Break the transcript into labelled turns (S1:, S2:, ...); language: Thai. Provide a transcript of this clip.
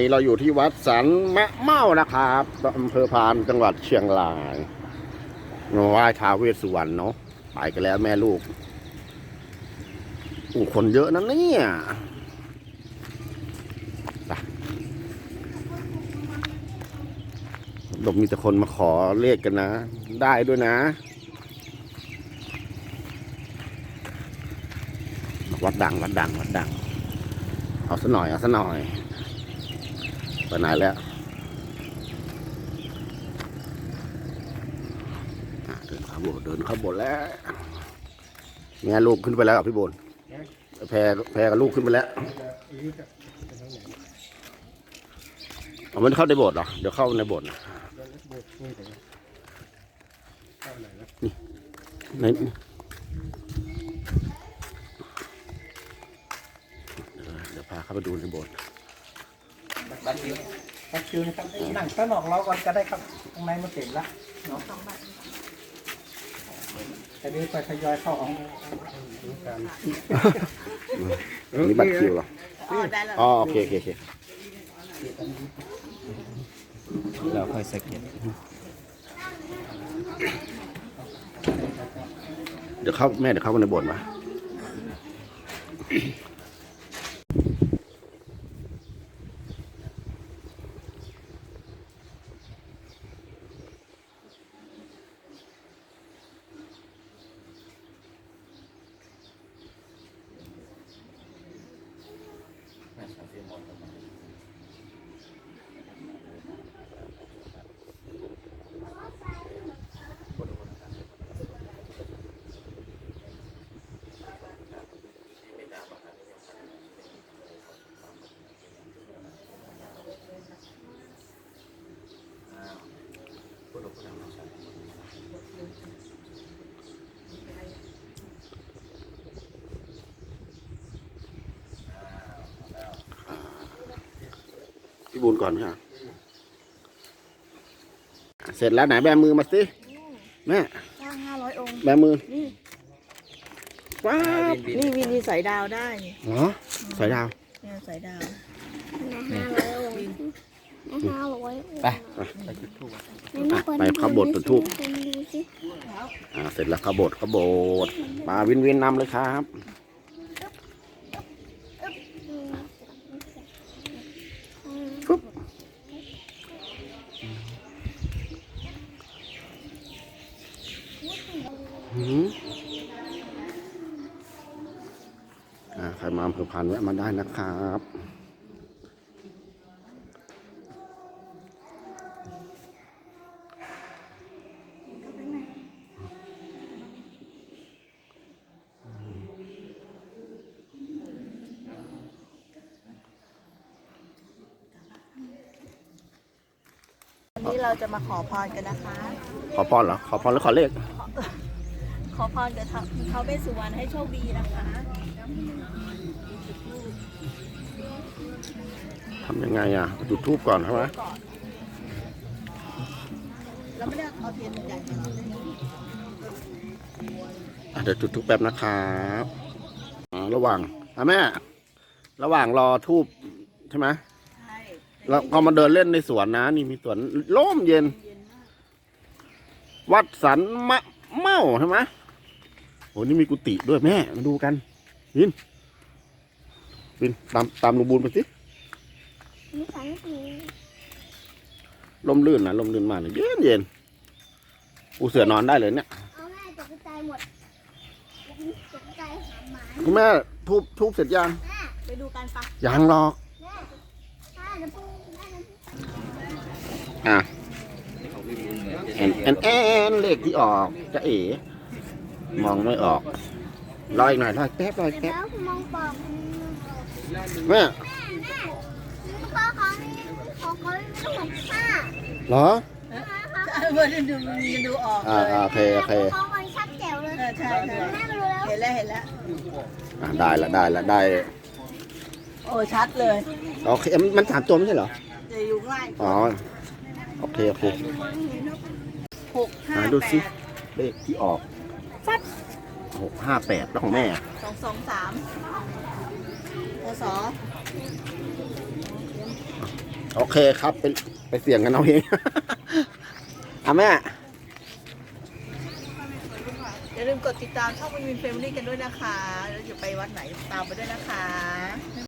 S1: นี่เราอยู่ที่วัดสันมะเมานะครับอำเภอพานจังหวัดเชียงรายมาไหว้ท้าเวสสุวรรณเนาะไปกันแล้วแม่ลูกอู้คนเยอะนะเนี่ยดมมีแต่คนมาขอเลขกันนะ ได้ด้วยนะ วัดดังวัดดังวัดดัง เอาซะหน่อย เอาซะหน่อย ไปไหนแล้วเดินเข้าโบสถ์เดินเข้าโบสถ์แล้วเนี่ลูกขึ้นไปแล้วพี่บนแพรแพรกับลูกขึ้นไปแล้วเอามันเข้าในโบสถ์เหรอ เดี๋ยวเข้าในโบสถ์นะนี่ในเดี๋ยวพาเข้าไปดูในโบสถ์
S2: บัตรคิวบัตรคิวนะครับหนังข้างนอกเราก่อนก็ได้ครับข้างในมันเต็มละเนาะแต่นี้ไปทยอยเข้าของ
S1: นี่บัตรคิวเหรอ
S3: อ๋อได้แล้ว
S1: อ๋อโอเคโอเคโอเค
S2: เราค่อยสเก็ต
S1: เดี๋ยวเข้าแม่เดี๋ยวเข้าไปในโบสถ์มา พี่บุญก่อนค่ะเสร็จแล้วไหนแบมือมาสิแม่
S3: สร้างห้าร้อยองค์
S1: แบมือ
S3: นี่
S1: ว้าว
S3: นี่วินีสายดาวได้
S1: เหรอสายดาว
S3: เนี่ยสายดาว
S4: ห้าร้อยองค์ห้าร้อยองค์
S2: ไป
S1: อะไปเข้าโบสถ์จุดธูป
S4: คุณดูสิ
S1: อ่าเสร็จแล้วเข้าโบสถ์เข้าโบสถ์มาวินวินนำเลยครับ ปุ๊บ หืมอ่า ใครมาอำเภอพานแวะมาได้นะครับ
S3: วันนี้เราจะมาขอพรกันนะคะ
S1: ขอพรเหรอ ขอพรแล้วขอเลข
S3: ข อพรกับท้าวเวสสุวรรณให้โชคดีนะคะ
S1: ทำยังไงอะจุดทูบก่อนใช่ไหม
S3: ก่อนเราไม่ได้เอาเทียนใหญ่มาเลย
S1: อะเดี๋ยวจุดทูบแป๊บนะครับอ่าระหว่างอะแม่ ระหว่างรอทูบใช่ไหม
S3: ใช่
S1: แล้วก็มาเดินเล่นในสวนนะ นี่มีสวนร่มเย็น
S3: เย็นมาก
S1: วัดสันมะเมาใช่ไหม โหนี่มีกุฏิด้วยแม่ มาดูกันวินวินตามตามลุงบูนไปสิ
S4: มีสันสี
S1: ลมลื่นนะลมลื่นมากเลยเย็นเย็นอูเสือนอนได้เลยเนี่ย
S4: เอาแม่จะกระจายหมดจะกระจายหาหมา
S1: คุณแม่ทูบทูบเสร็จยัง
S4: แม่
S3: ไปดูกันปะ
S1: ยังหรอก
S4: แม่แม่จะพูดแม่จะพูด
S1: อะแอนแอนแอนเลขที่ออกจะเอ๋ มองไม่ออก รออีกหน่อยรออีกแป๊บรออีกแป๊บ
S4: แล้วมองปอก
S1: แม่
S4: แม่แม่ขอของของเขาไม่ต้องหมดค่า
S1: เหรอ
S3: มันดูมันดูออก
S1: อ่า
S3: เลย
S1: อ่าโอเคโอเค
S4: เขาคนชัดแจ๋วเลย
S3: เออใช่ใช่
S4: แม่มาดูแล้ว
S3: เห็นแล้วเห็นแล้ว
S1: อะได้ละได้ละได้
S3: โอ้ชัดเลย
S1: โอเคมันมันสามตัวไม่ใช่เหรอ
S3: จะอยู่ง่าย
S1: อ๋อโอเคโอเค
S3: หกห้า
S1: หาดู
S3: แป
S1: สิ
S3: ด
S1: เลขที่ออก ฟัดหกห้าแปดแล้วของแม่อะ
S3: สองสองสามพศ
S1: โอเคครับไปไปเสี่ยงกันเอาเองอะแม่
S3: อย่าลืมกดติดตามช่องวินวินเฟมิลี่กันด้วยนะคะ แล้วจะไปวัดไหนตามไปด้วยนะคะ